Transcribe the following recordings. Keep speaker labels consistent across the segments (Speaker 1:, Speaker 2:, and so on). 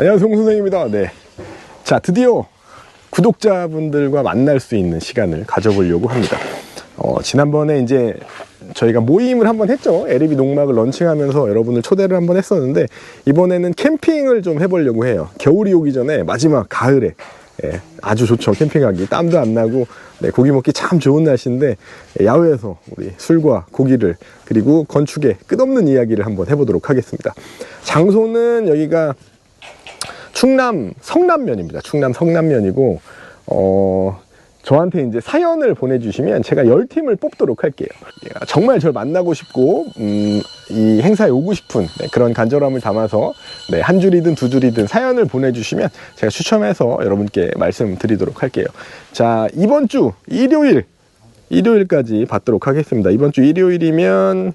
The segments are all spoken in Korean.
Speaker 1: 안녕하세요 홍 선생입니다. 네. 자 드디어 구독자분들과 만날 수 있는 시간을 가져보려고 합니다. 어, 지난번에 이제 저희가 모임을 한번 했죠. 에리비 농막을 런칭하면서 여러분을 초대를 한번 했었는데 이번에는 캠핑을 좀 해보려고 해요. 겨울이 오기 전에 마지막 가을에 예, 아주 좋죠. 캠핑하기. 땀도 안 나고 네, 고기 먹기 참 좋은 날씨인데 예, 야외에서 우리 술과 고기를 그리고 건축의 끝없는 이야기를 한번 해보도록 하겠습니다. 장소는 여기가 충남 성남면입니다 충남 성남면이고 어 저한테 이제 사연을 보내주시면 제가 10팀을 뽑도록 할게요. 예, 정말 저를 만나고 싶고, 음, 이 행사에 오고 싶은 네, 그런 간절함을 담아서 네, 한 줄이든 두 줄이든 사연을 보내주시면 제가 추첨해서 여러분께 말씀드리도록 할게요. 자, 이번 주 일요일, 일요일까지 받도록 하겠습니다. 이번 주 일요일이면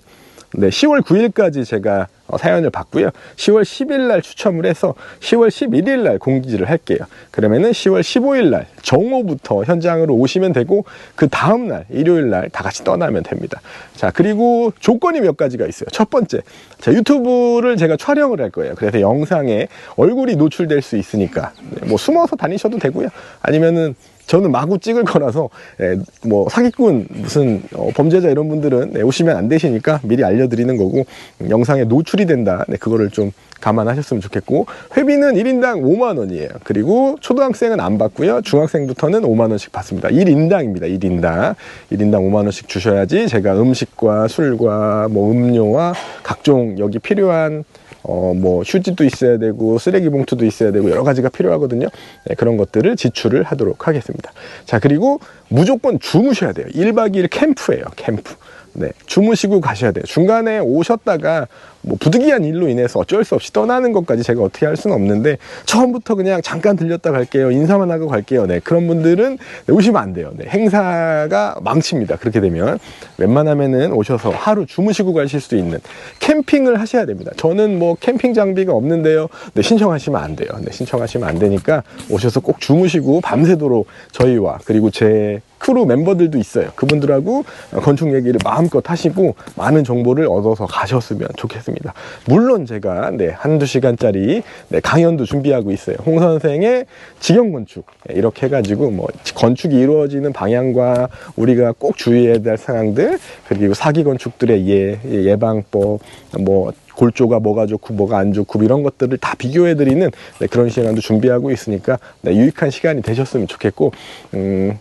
Speaker 1: 네, 10월 9일까지 제가 어, 사연을 받고요. 10월 10일 날 추첨을 해서 10월 11일 날 공지를 할게요. 그러면은 10월 15일 날 정오부터 현장으로 오시면 되고 그 다음 날 일요일 날 다 같이 떠나면 됩니다. 자, 그리고 조건이 몇 가지가 있어요. 첫 번째. 자, 유튜브를 제가 촬영을 할 거예요. 그래서 영상에 얼굴이 노출될 수 있으니까 네, 뭐 숨어서 다니셔도 되고요. 아니면은 저는 마구 찍을 거라서 예, 뭐 사기꾼 무슨 어, 범죄자 이런 분들은 네, 오시면 안 되시니까 미리 알려드리는 거고 음, 영상에 노출이 된다. 네, 그거를 좀 감안하셨으면 좋겠고 회비는 1인당 5만 원이에요. 그리고 초등학생은 안 받고요. 중학생부터는 5만 원씩 받습니다. 1인당입니다. 1인당. 1인당 5만 원씩 주셔야지 제가 음식과 술과 뭐 음료와 각종 여기 필요한 어, 뭐, 휴지도 있어야 되고, 쓰레기 봉투도 있어야 되고, 여러 가지가 필요하거든요. 네, 그런 것들을 지출을 하도록 하겠습니다. 자, 그리고 무조건 주무셔야 돼요. 1박 2일 캠프예요, 캠프. 네, 주무시고 가셔야 돼요. 중간에 오셨다가 뭐 부득이한 일로 인해서 어쩔 수 없이 떠나는 것까지 제가 어떻게 할 수는 없는데 처음부터 그냥 잠깐 들렸다 갈게요. 인사만 하고 갈게요. 네, 그런 분들은 네, 오시면 안 돼요. 네, 행사가 망칩니다. 그렇게 되면 웬만하면은 오셔서 하루 주무시고 가실 수 있는 캠핑을 하셔야 됩니다. 저는 뭐 캠핑 장비가 없는데요. 네, 신청하시면 안 돼요. 네, 신청하시면 안 되니까 오셔서 꼭 주무시고 밤새도록 저희와 그리고 제 크루 멤버들도 있어요. 그분들하고 건축 얘기를 마음껏 하시고 많은 정보를 얻어서 가셨으면 좋겠습니다. 물론 제가 네, 한두 시간짜리 네, 강연도 준비하고 있어요. 홍 선생의 직영 건축 네, 이렇게 해가지고 뭐 건축이 이루어지는 방향과 우리가 꼭 주의해야 될 상황들 그리고 사기 건축들의 예, 예방법 뭐 골조가 뭐가 좋고 뭐가 안 좋고 이런 것들을 다 비교해 드리는 네, 그런 시간도 준비하고 있으니까 네, 유익한 시간이 되셨으면 좋겠고 음,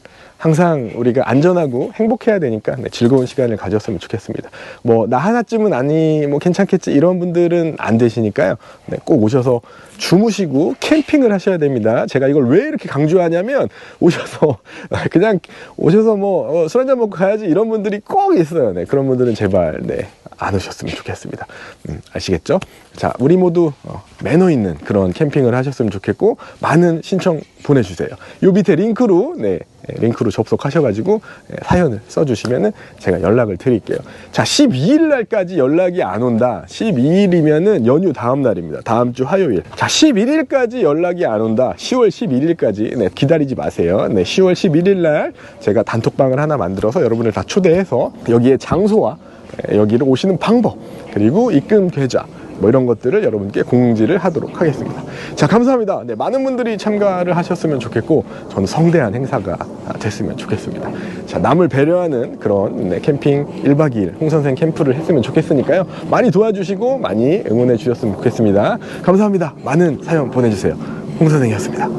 Speaker 1: 항상 우리가 안전하고 행복해야 되니까 네, 즐거운 시간을 가졌으면 좋겠습니다. 뭐 나 하나쯤은 아니 뭐 괜찮겠지 이런 분들은 안 되시니까요. 네, 꼭 오셔서 주무시고 캠핑을 하셔야 됩니다. 제가 이걸 왜 이렇게 강조하냐면 오셔서 그냥 오셔서 뭐 술 한잔 먹고 가야지 이런 분들이 꼭 있어요. 네, 그런 분들은 제발 네, 안 오셨으면 좋겠습니다. 음, 아시겠죠? 자, 우리 모두 어, 매너 있는 그런 캠핑을 하셨으면 좋겠고 많은 신청 보내주세요. 요 밑에 링크로 네, 링크로 접속하셔가지고 사연을 써주시면은 제가 연락을 드릴게요. 자, 12일 날까지 연락이 안 온다. 12일이면은 연휴 다음 날입니다. 다음 주 화요일. 자, 11일까지 연락이 안 온다. 10월 11일까지 네, 기다리지 마세요. 네, 10월 11일 날 제가 단톡방을 하나 만들어서 여러분을 다 초대해서 여기에 장소와 여기를 오시는 방법 그리고 입금 계좌 뭐 이런 것들을 여러분께 공지를 하도록 하겠습니다. 자, 감사합니다. 네, 많은 분들이 참가를 하셨으면 좋겠고, 저는 성대한 행사가 됐으면 좋겠습니다. 자, 남을 배려하는 그런 네, 캠핑 1박 2일 홍선생 캠프를 했으면 좋겠으니까요. 많이 도와주시고, 많이 응원해 주셨으면 좋겠습니다. 감사합니다. 많은 사연 보내주세요. 홍선생이었습니다.